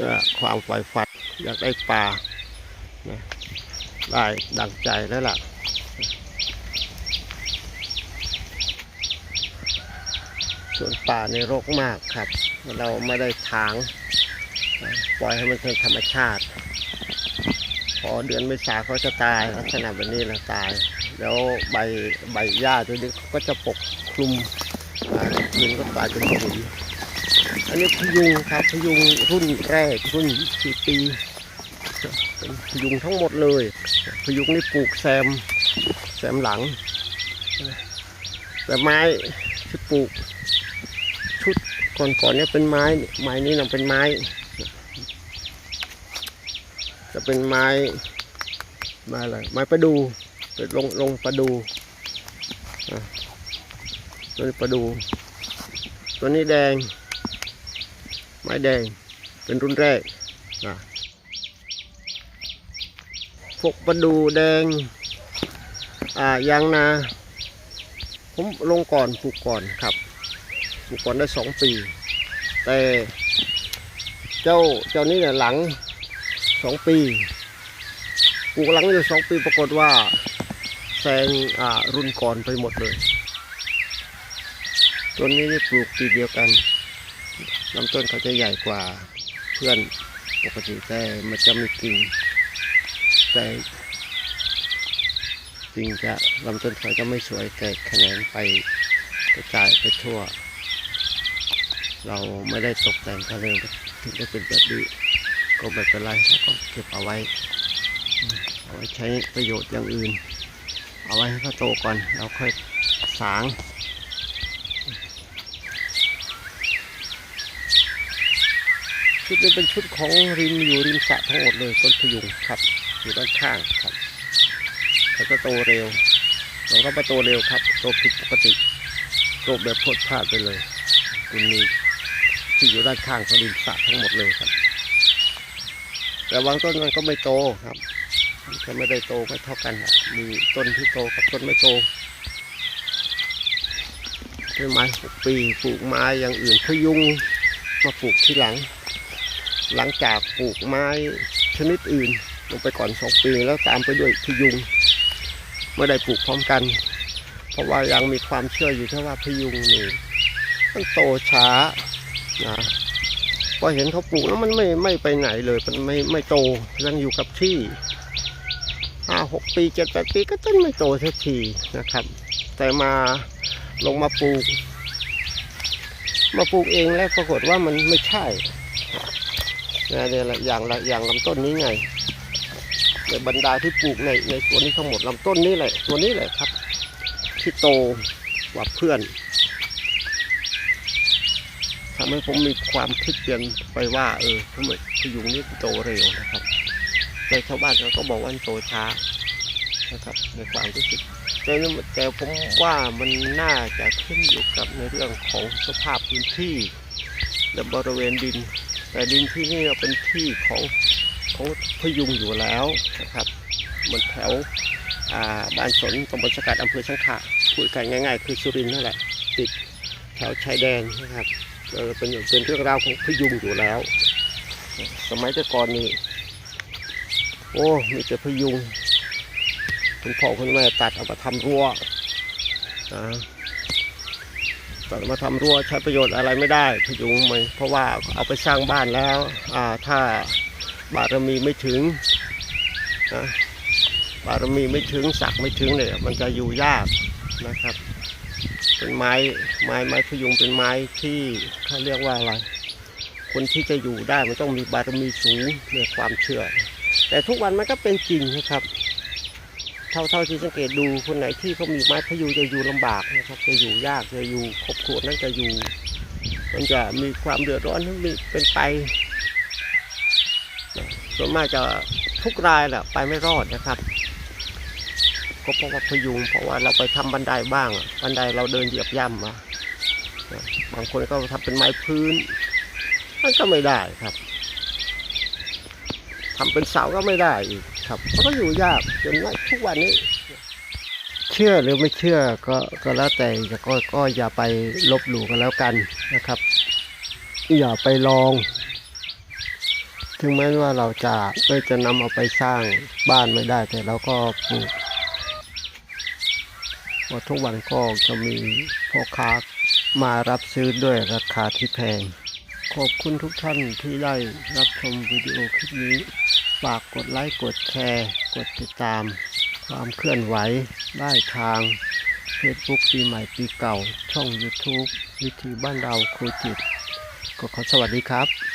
ก็ความฝ่ฝันอยากได้ปลานะได้ดังใจแล้วล่ะส่วนป่าในรกมากครับ เราไม่ได้ถาง ปล่อยให้มันเป็นธรรมชาติ พอเดือนเมษาเขาจะตายลักษณะแบบนี้นะตาย แล้วใบใบหญ้าตัวนี้ก็จะปกคลุมอ่าดินก็กลายเป็นปุ๋ย อันนี้พยุงครับพยุงรุ่นแรกรุ่นสี่ปีเป็นพยุงทั้งหมดเลยพยุงนี่ปลูกแซมแซมหลัง แต่ไม้ที่ปลูกชุดก่อนๆเนี่ยเป็นไม้ไม้นี้นะเป็นไม้ จะเป็นไม้ไม้อะไรไม้ประดูเป็นลงลงประดูตัวนี้ประดู ตัวนี้แดง ไม้แดงเป็นรุ่นแรกนะพวกประดูแดง อ่ายางนา ผมลงก่อนปลูกก่อนครับปลูกก่อนได้สองปี แต่เจ้าเจ้านี้เนี่ยหลังสองปีปลูกหลังอยู่สองปีปรากฏว่าแซงอ่ารุ่นก่อนไปหมดเลยต้นนี้ปลูกปีเดียวกัน ลำต้นเขาจะใหญ่กว่าเพื่อนปกติแต่มันจะมีกิ่งแต่กิ่งจะลำต้นเขาจะไม่สวยแต่แขนงไปกระจายไปทั่ว เราไม่ได้ตกแต่งเขาเลยถึงได้เป็นแบบนี้ก็ไม่เป็นไรเราก็เก็บเอาไว้ เอาไว้ใช้ประโยชน์อย่างอื่น เอาไว้ให้เขาโตก่อนเราค่อยสาง ชุดนี้เป็นชุดของริมอยู่ริมสระทั้งหมดเลยต้นพยุงครับอยู่ด้านข้างครับเขาจะโตเร็วเราก็มาโตเร็วครับโตผิดปกติโตแบบพดพลาดไปเลยคุณมีที่อยู่ด้านข้างของริมสระทั้งหมดเลยครับแต่บางต้นมันก็ไม่โตครับมันก็ไม่ได้โตไม่เท่ากันครับมีต้นที่โตกับต้นไม่โตต้นไม้หกปีปลูกไม้อย่างอื่นพยุงมาปลูกที่หลัง หลังจากปลูกไม้ชนิดอื่น ลงไปก่อนสองปีแล้วตามไปด้วยพยุงไม่ได้ปลูกพร้อมกัน เพราะว่ายังมีความเชื่ออยู่ที่ว่าพยุงนี่มันโตช้านะพอเห็นเขาปลูกแล้วมันไม่ไม่ไปไหนเลย มันไม่ไม่โตยังอยู่กับที่ห้าหกปีเจ็ดแปดปีก็ต้นไม่โตสักทีนะครับ แต่มาลงมาปลูก มาปลูกเองแล้วปรากฏว่ามันไม่ใช่ นะเนี่ยอย่างละอย่างลำต้นนี้ไงในบรรดาที่ปลูกในในสวนนี้ทั้งหมดลำต้นนี้แหละตัวนี้แหละครับ ที่โตกว่าเพื่อนทำให้ผมมีความคิดเปลี่ยนไปว่า เออทำไมพยุงนี่โตเร็วนะครับแต่ชาวบ้านเขาก็บอกว่าโตช้านะครับในความรู้สึกแต่แต่ผมว่ามันน่าจะขึ้นอยู่กับในเรื่องของสภาพพื้นที่และบริเวณดิน แต่ดินที่นี่เป็นที่ของของพยุงอยู่แล้วนะครับมันแถวบ้านสนตำบลสกัดอำเภอสังขะพูดกันง่าย ๆ คือสุรินทร์นั่นแหละติดแถวชายแดนนะครับเออเป็นเป็นเรื่องราวของพยุงอยู่แล้ว สมัยแต่ก่อนนี่โอ้มีแต่พยุงคุณพ่อคุณแม่ตัดเอามาทำรั้วนะตัดเอา มาทำรั้วใช้ประโยชน์อะไรไม่ได้พยุงมันเพราะว่าเอาไปสร้างบ้านแล้วอ่าถ้าบารมีไม่ถึงนะบารมีไม่ถึงศักไม่ถึงเนี่ยมันจะอยู่ยากนะครับ เป็นไม้ไม้ไม้พยุงเป็นไม้ที่เขาเรียกว่าอะไรคนที่จะอยู่ได้มันต้องมีบารมีสูงในความเชื่อ แต่ทุกวันมันก็เป็นจริงนะครับ เท่าเท่าที่สังเกตดูคนไหนที่เขามีไม้พยุงจะอยู่ลำบากนะครับจะอยู่ยากจะอยู่ครอบครัวนั้นจะอยู่ มันจะมีความเดือดร้อนทั้งมีเป็นไปส่วนมากจะทุกรายแหละไปไม่รอดนะครับ ก็เพราะว่าพยุงเพราะว่าเราไปทำบันไดบ้าง บันไดเราเดินเหยียบย่ำมานะบางคนก็ทำเป็นไม้พื้นมันก็ไม่ได้ครับทำเป็นเสาก็ไม่ได้อีก ครับมันก็อยู่ยากจนทุกวันนี้ เชื่อหรือไม่เชื่อก็ก็แล้วแต่จะก็ก็อย่าไปลบหลู่กันแล้วกันนะครับ อย่าไปลอง ถึงแม้ว่าเราจะเออจะนำเอาไปสร้างบ้านไม่ได้ แต่เราก็ปลูกว่าทุกวันก็จะมีพ่อค้ามารับซื้อด้วยราคาที่แพง ขอบคุณทุกท่านที่ได้รับชมวิดีโอคลิปนี้ ฝากกดไลค์ กดแชร์ กดติดตาม ความเคลื่อนไหวได้ทาง Facebook ปีใหม่ปีเก่า ช่อง YouTube วิธีบ้านเราครูจิต ก็ขอสวัสดีครับ